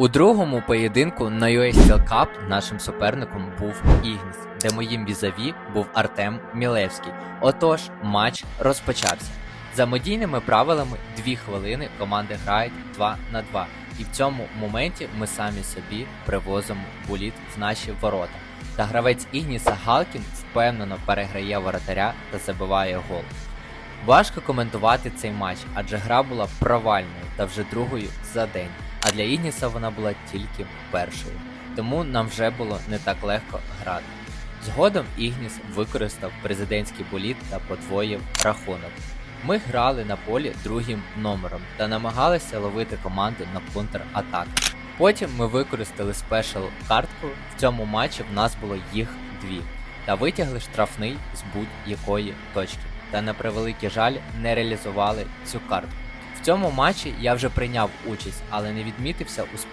У другому поєдинку на US Steel Cup нашим суперником був Ігніс, де моїм візаві був Артем Мілевський. Отож, матч розпочався. За медійними правилами 2 хвилини команди грають 2 на 2. І в цьому моменті ми самі собі привозимо буліт в наші ворота. Та гравець Ігніса Галкін впевнено переграє воротаря та забиває гол. Важко коментувати цей матч, адже гра була провальною та вже другою за день, а для Ігніса вона була тільки першою. Тому нам вже було не так легко грати. Згодом Ігніс використав президентський боліт та подвоїв рахунок. Ми грали на полі другим номером та намагалися ловити команду на контратаку. Потім ми використали спешл картку. В цьому матчі в нас було їх дві та витягли штрафний з будь-якої точки. Та на превеликий жаль не реалізували цю картку. Цьому матчі я вже прийняв участь, але не відмітився успішним